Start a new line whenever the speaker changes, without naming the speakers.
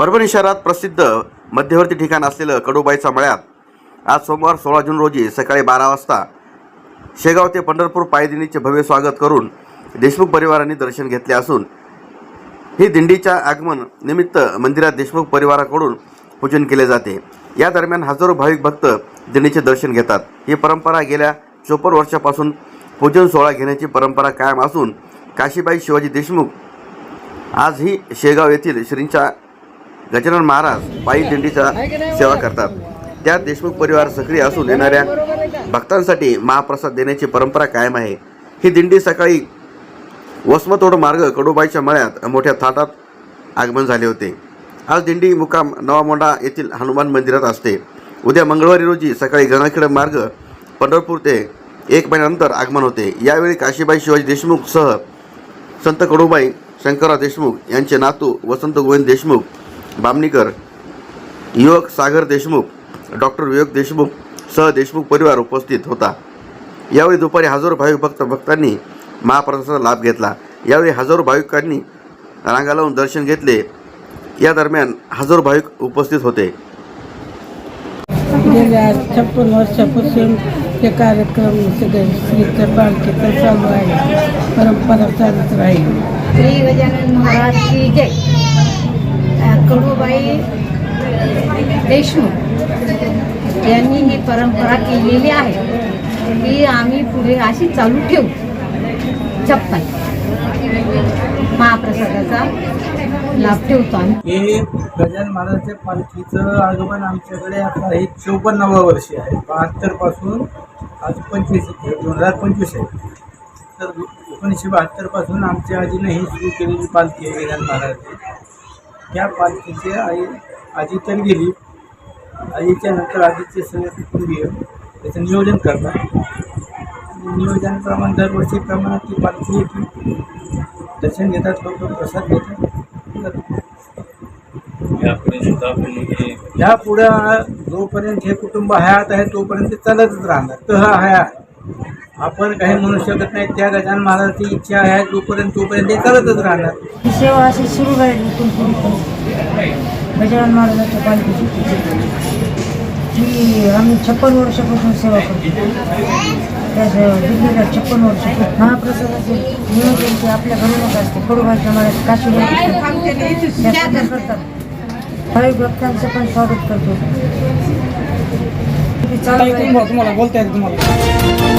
परभणी शहरात प्रसिद्ध मध्यवर्ती ठिकाण असलेलं कडूबाईचा मळ्यात आज सोमवार सोळा जून रोजी सकाळी बारा वाजता शेगाव ते पंढरपूर पायदिंडीचे भव्य स्वागत करून देशमुख परिवारांनी दर्शन घेतले असून ही दिंडीच्या आगमन निमित्त मंदिरात देशमुख परिवाराकडून पूजन केले जाते. या दरम्यान हजारो भाविक भक्त दिंडीचे दर्शन घेतात. ही परंपरा गेल्या चोपन्न वर्षापासून पूजन सोहळा घेण्याची परंपरा कायम असून काशीबाई शिवाजी देशमुख आजही शेगाव येथील श्रींच्या गजानन महाराज पायी दिंडीचा सेवा करतात. त्यात देशमुख परिवार सक्रिय असून येणाऱ्या भक्तांसाठी महाप्रसाद देण्याची परंपरा कायम आहे. ही दिंडी सकाळी वसमतोड मार्ग कडोबाईच्या मळ्यात मोठ्या थाटात आगमन झाले होते. आज दिंडी मुकाम नवामोंडा येथील हनुमान मंदिरात असते. उद्या मंगळवारी रोजी सकाळी गंगाखेड मार्ग पंढरपूर ते एक महिन्यानंतर आगमन होते. यावेळी काशीबाई शिवाजी देशमुखसह संत कडूबाई शंकरराव देशमुख यांचे नातू वसंत गोविंद देशमुख बामणीकर युवक सागर देशमुख डॉक्टर विवेक देशमुख सह देशमुख परिवार उपस्थित होता. यावेळी दुपारी हजारो भाविक भक्त भक्तांनी महाप्रसादाचा लाभ घेतला. यावेळी हजारो भाविकांनी रांगा लावून दर्शन घेतले. या दरम्यान हजारो भाविक उपस्थित होते.
गेल्या छप्पन वर्षापासून हे कार्यक्रम सगळे पालखीचं चालू आहे. परंपरा चालत राहील.
श्री गजानन महाराज की जय. अ, कडूबाई देशमुख यांनी ही परंपरा केलेली आहे. की आम्ही पुढे अशी चालू ठेवू. चप्पल महाप्रसादाचा लाभ ठेवतो आम्ही.
हे गजानन महाराजांच्या पालखीचं आगमन आमच्याकडे आता हे चौपन्नावं वर्ष आहे. बहात्तरपासून आज पंचवीस दोन हजार पंचवीस आहे. तर एकोणीसशे बहात्तरपासून आमच्या आजीनं ही सुरू केलेली पालखी आहे गजान महाराजची. त्या पालखीचे आई आजी तर गेली. आजीच्या नंतर आजीचे सगळे कुटुंबीय त्याचं नियोजन करतात. नियोजनाप्रमाणे दरवर्षीप्रमाणे ती पालखी येते. दर्शन घेतात लोक प्रसाद घेतात. जातात. ह्या पुढे जोपर्यंत हे कुटुंब हयात आहे तोपर्यंत चालतच राहणार. तर हा हयात. आपण काही म्हणू शकत नाही. त्या गजानन महाराजाची इच्छा आहे जोपर्यंत तोपर्यंत ते चालतच राहणार.
ही सेवा अशी सुरू राहील इथून पुढे. गजानन महाराजांच्या पालखीची ही आम्ही छप्पन वर्षापासून सेवा करतो. त्या सेवा दिल्लीला छप्पन वर्ष महाप्रसादाचे नियोजन ते आपल्या घरूनच असते कडूबाईच्या मळ्यात काशी करतात. भाविक भक्तांचं पण स्वागत करतो. चालू आहे.
तुम्हाला बोलता येतं तुम्हाला.